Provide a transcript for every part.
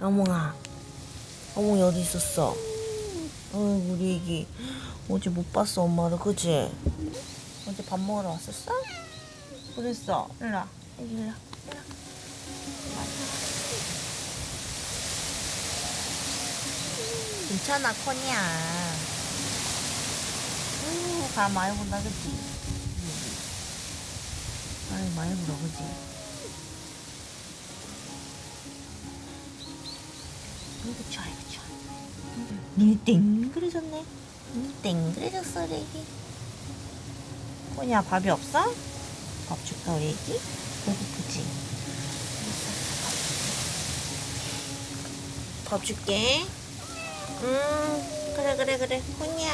어몽아, 어몽이 어디 있었어? 어, 우리 애기 어제 못 봤어 엄마를 그지? 어제 밥 먹으러 왔었어? 그랬어. 일라, 애기 일라, 일라. 괜찮아 코니야. 아유, 바람 많이 분다 그치? 아유 많이 불어 그치? 이거 좋아 이거 좋아 눈이 땡그래졌네 눈이 땡그래졌어 우리 애기 코니야 밥이 없어? 밥 줄까 우리 애기? 배고프지? 밥 줄게 음 그래 그래 그래 코니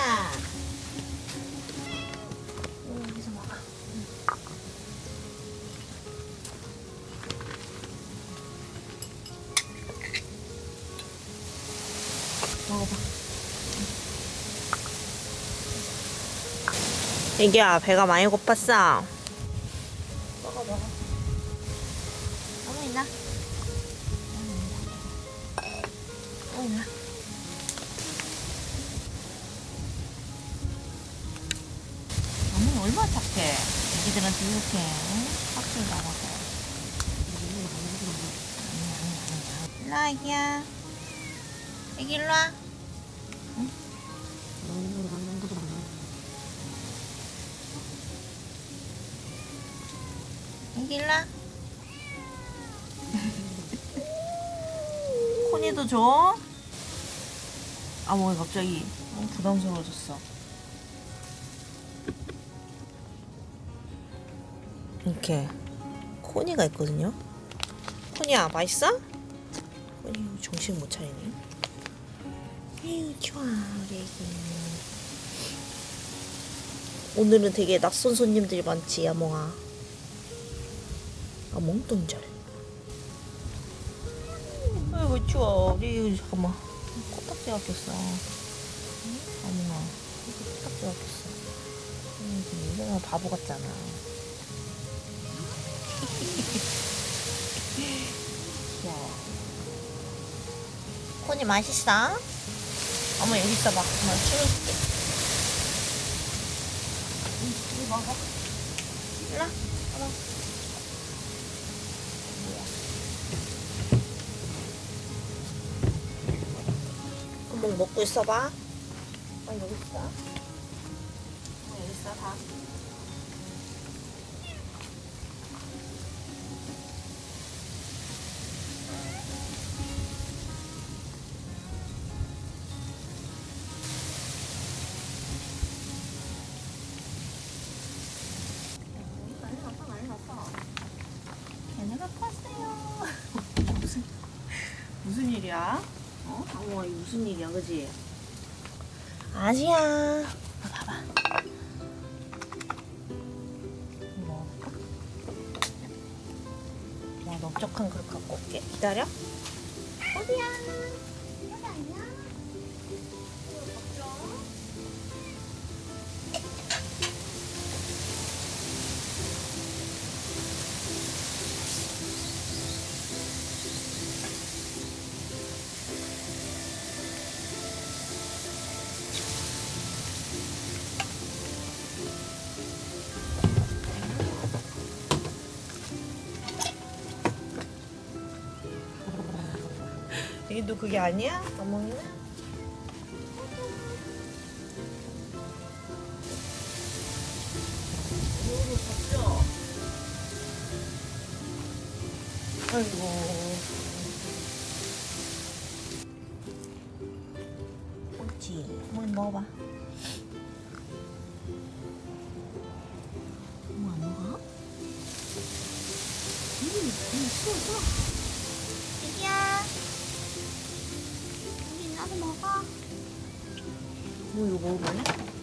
애기야, 배가 많이 고팠어. 먹어, 먹어. 어머니 나. 어머니 나. 어머니 얼마나 착해. 애기들한테 이렇게 학술 나가서. 일로 와, 애기야. 애기 일로 와. 응? 와. 코니도 줘. 아, 뭐 갑자기 어, 부담스러워졌어. 이렇게 코니가 있거든요. 코니야, 맛있어? 코니 정신 못 차리네. 에휴 좋아 우리 애기 오늘은 되게 낯선 손님들이 많지 아몽아 아몽 똥절 아이고 추워 우리 잠깐만 코딱지가 꼈어 응? 이거 코딱지가 꼈어 응, 내가 바보 같잖아 코니 맛있어? 어머 여기 있어봐. 엄마. 응, 이거 먹어. 일로 와. 어머 먹고 있어봐. 어 여기 있어. 어 여기 있어 컸어요. 무슨 무슨 일이야? 어? 어머 이거 무슨 일이야, 그지? 아지야. 봐봐. 이거 먹어볼까? 나 넓적한 그릇 갖고 올게. 기다려. 얘도 그게 아니야? 이거를 봤죠? 아이고. 나도 먹어. 뭐 이거 먹어볼래?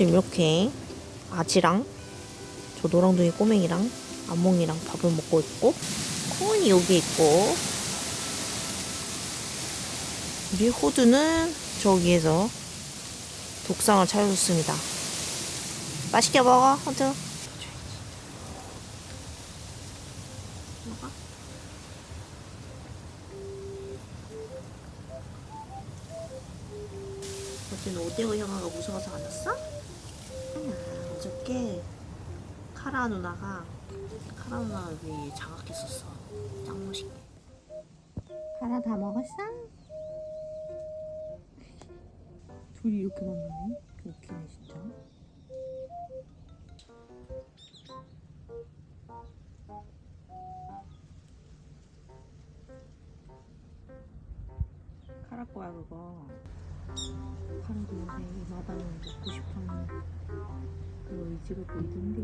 지금 이렇게 아지랑 저 노랑둥이 꼬맹이랑 암몽이랑 밥을 먹고 있고 코은이 여기 있고 우리 호두는 저기에서 독상을 차려줬습니다. 맛있게 먹어, 호두. 어제는 오데오 형아가 무서워서 안 왔어? 어저께 카라 누나가 카라 누나가 여기 장악했었어. 짱 멋있게. 카라 다 먹었어? 둘이 이렇게 만나네? 웃기네 진짜. 카라 거야 그거. 카라도 요새 이 마당을 먹고 싶어하는 그 의지가 보이던데.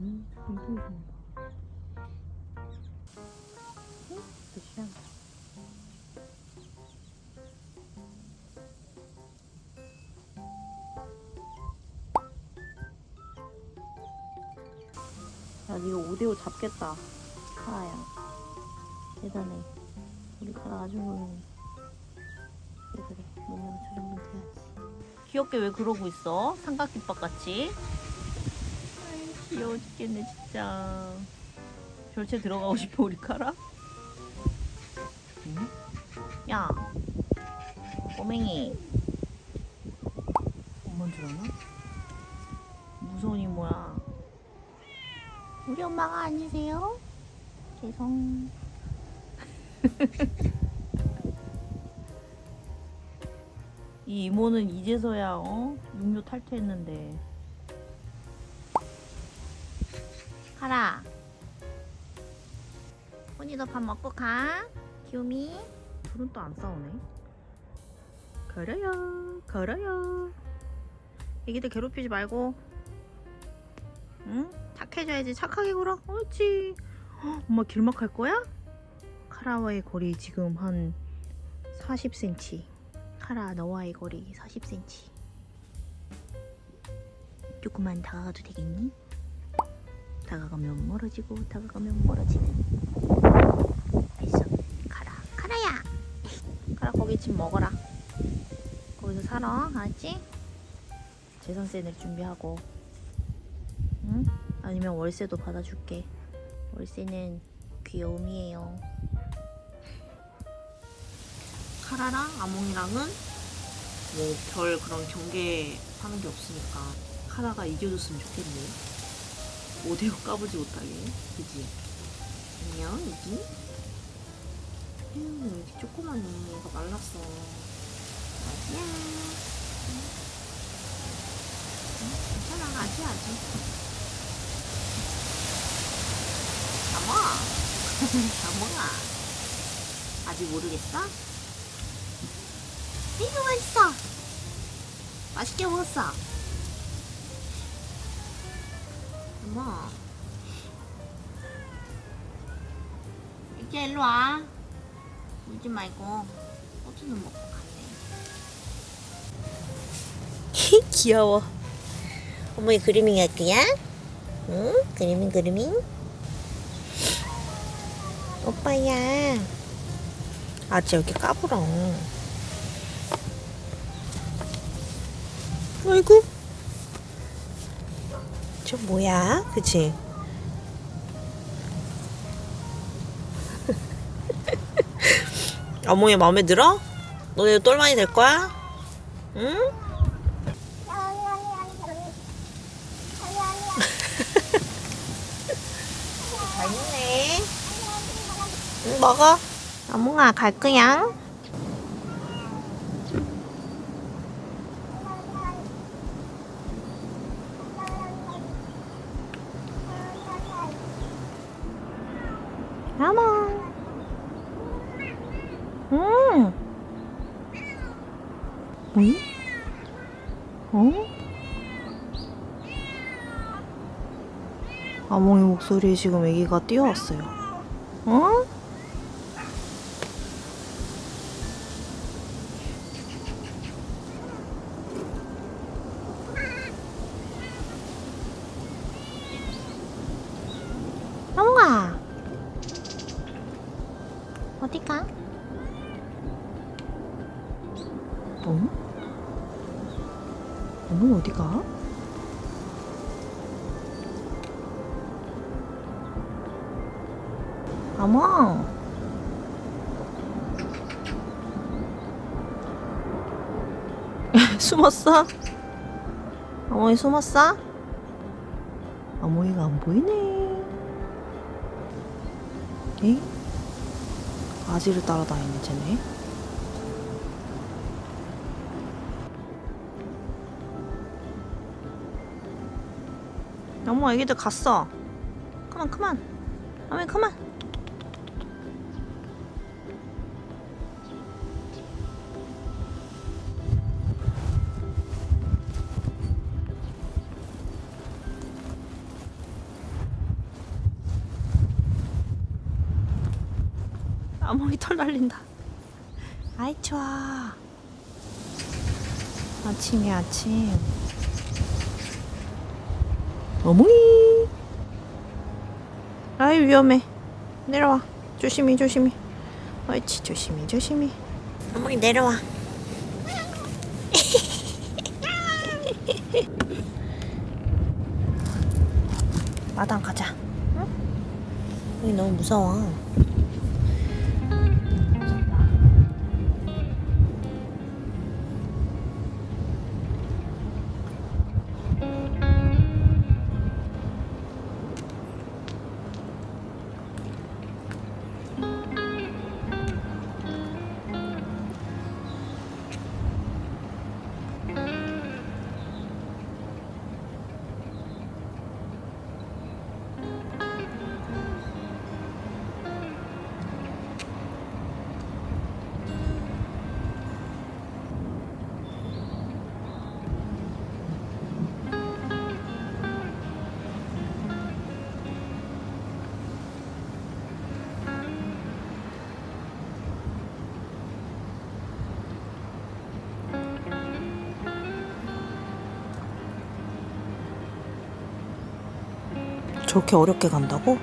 음, 굉장 야, 니가 5대5 잡겠다. 카라야. 대단해. 우리 카라 아주 훌륭해. 그래, 그래. 뭐냐면 저 정도는 돼야지. 귀엽게 왜 그러고 있어? 삼각김밥 같이. 아이, 귀여워 죽겠네, 진짜. 별채 들어가고 싶어, 우리 카라? 응? 야. 꼬맹이. 엄마인 줄 아나? 무서운 이모야. 우리 엄마가 아니세요? 죄송. 이 이모는 이제서야 어? 육류 탈퇴했는데. 가라. 혼이 너밥 먹고 가. 귀요미. 둘은 또 안 싸우네. 걸어요. 걸어요. 애기들 괴롭히지 말고. 응? 착해져야지. 착하게 굴어. 옳지. 헉, 엄마 길막 할 거야? 카라와의 거리 지금 한 40cm 카라 너와의 거리 40cm 조금만 다가가도 되겠니? 다가가면 멀어지고 다가가면 멀어지는. 됐어. 카라 카라야. 카라 거기 집 먹어라. 거기서 살아 알았지? 재산세 낼 준비하고. 응? 아니면 월세도 받아줄게. 월세는 귀여움이에요. 카라랑 아몽이랑은 뭐 별 그런 경계 하는 게 없으니까 카라가 이겨줬으면 좋겠네. 오대오 까부지 못하게, 그지? 안녕, 여기. 음, 왜 이렇게 조그마네. 얘가 말랐어. 아지야. 응, 괜찮아, 아지, 아지. 자몽아. 자몽아. 아직 모르겠어? 이거 맛있어. 맛있게 먹었어. 자몽 이제 일로 와. 울지 말고 호두는 먹고 갔네 귀여워. 어머니 그리밍 할 거야? 응? 그리밍 그리밍 오빠야. 아지 여기 까불어. 아이고. 저 뭐야? 그치? 어머니 마음에 들어? 너네 똘마니 될 거야? 응? 먹어. 나무가 갈 거야. 나무. 음. 응? 어? 어몽이 목소리에 지금 아기가 뛰어왔어요. 어? 어디 가? 어? 아몽 어디 가? 아몽 숨었어? 어머니 숨었어? 어머니가 안 보이네. 에? 아지를 따라다니네, 쟤네. 어머, 애기들 갔어. 그만, 그만. 어머니, 그만. 아몽이 털 날린다. 아이 좋아. 아침이야 아침. 어몽이. 아이 위험해. 내려와. 조심히 조심히. 옳지 조심히 조심히. 어몽이 내려와. 마당 가자. 응? 여기 너무 무서워. 저렇게 어렵게 간다고?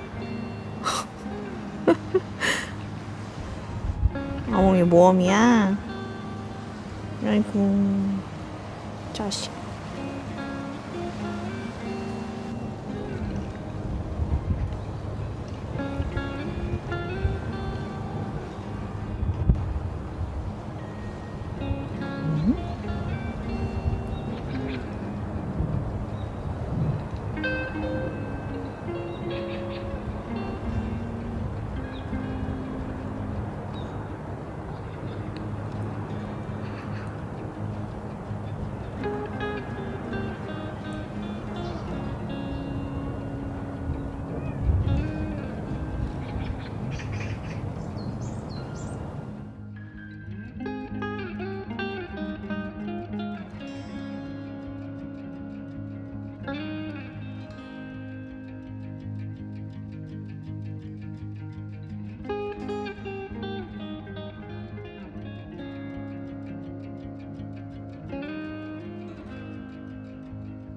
아몽이 모험이야. 아이고 자식.